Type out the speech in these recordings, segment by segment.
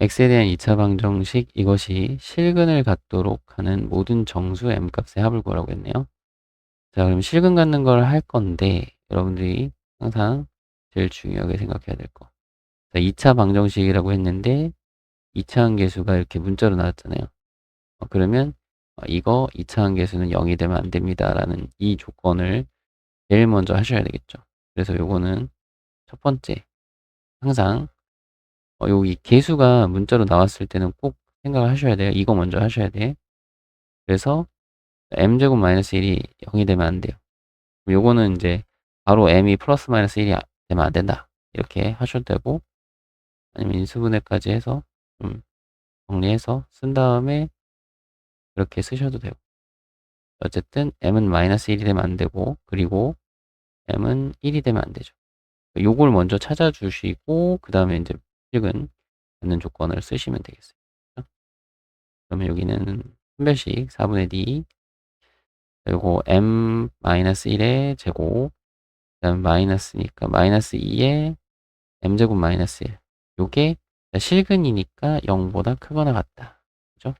x에 대한 2차 방정식 이것이 실근을 갖도록 하는 모든 정수 m 값의 합을 구하라고 했네요. 자, 그럼 실근 갖는 걸 할 건데 여러분들이 항상 제일 중요하게 생각해야 될 거. 자, 2차 방정식이라고 했는데 2차 한계수가 이렇게 문자로 나왔잖아요. 어, 그러면 어, 이거 2차 한계수는 0이 되면 안 됩니다. 라는 이 조건을 제일 먼저 하셔야 되겠죠. 그래서 요거는 첫 번째 항상 어, 여기 개수가 문자로 나왔을 때는 꼭 생각을 하셔야 돼요. 이거 먼저 하셔야 돼. 그래서 m제곱 마이너스 1이 0이 되면 안 돼요. 요거는 이제 바로 m이 플러스 마이너스 1이 되면 안 된다. 이렇게 하셔도 되고 아니면 인수분해까지 해서 좀 정리해서 쓴 다음에 그렇게 쓰셔도 되고 어쨌든 m은 마이너스 1이 되면 안 되고 그리고 m은 1이 되면 안 되죠. 요걸 먼저 찾아주시고 그 다음에 이제 식은 받는 조건을 쓰시면 되겠어요. 그러면 여기는 분별식 4분의 d 그리고 m-1의 제곱 그 다음에 마이너스니까 마이너스 2의 m제곱 마이너스 1 요게 실근이니까 0보다 크거나 같다. 그죠?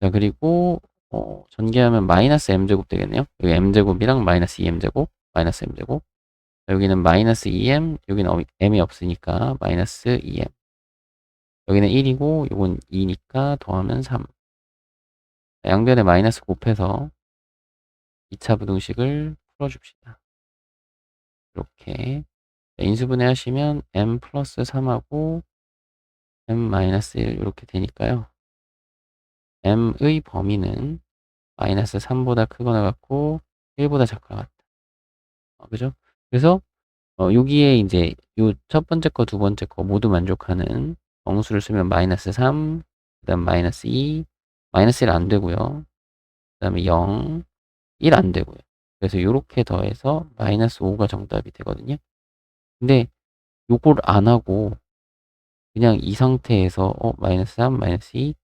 자 그리고 어, 전개하면 마이너스 m제곱 되겠네요. 여기 m제곱이랑 마이너스 2m제곱 마이너스 m제곱 여기는 마이너스 2m, 여기는 m이 없으니까 마이너스 2m. 여기는 1이고, 이건 2니까 더하면 3. 양변에 마이너스 곱해서 2차 부등식을 풀어줍시다. 이렇게 인수분해 하시면 m 플러스 3하고 m 마이너스 1 이렇게 되니까요. m의 범위는 마이너스 3보다 크거나 같고 1보다 작거나 같다. 어, 그죠? 그래서 어, 여기에 이제 요 첫 번째 거, 두 번째 거 모두 만족하는 정수를 쓰면 마이너스 3, 그 다음 마이너스 2, 마이너스 1 안 되고요. 그 다음에 0, 1 안 되고요. 그래서 이렇게 더해서 마이너스 5가 정답이 되거든요. 근데 요걸 안 하고 그냥 이 상태에서 어 마이너스 3, 마이너스 2,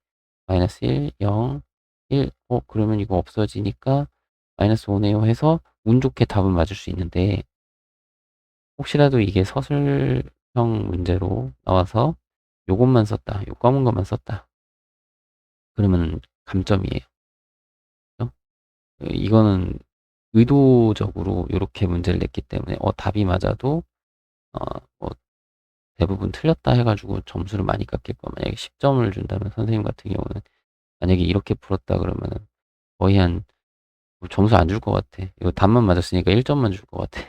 마이너스 1, 0, 1, 어 그러면 이거 없어지니까 마이너스 5네요 해서 운 좋게 답은 맞을 수 있는데 혹시라도 이게 서술형 문제로 나와서 요것만 썼다. 요 검은 것만 썼다. 그러면 감점이에요. 그렇죠? 이거는 의도적으로 이렇게 문제를 냈기 때문에 어 답이 맞아도 어뭐 대부분 틀렸다 해가지고 점수를 많이 깎일 거 만약에 10점을 준다면 선생님 같은 경우는 만약에 이렇게 풀었다 그러면은 거의 한 점수 안 줄 것 같아. 이거 답만 맞았으니까 1점만 줄 것 같아.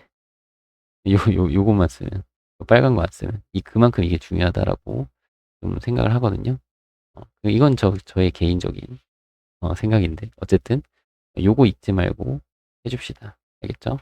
요, 요, 요것만 쓰면. 빨간 거 안 쓰면. 이, 그만큼 이게 중요하다라고 좀 생각을 하거든요. 어, 이건 저, 저의 개인적인 어, 생각인데. 어쨌든, 요거 잊지 말고 해줍시다. 알겠죠?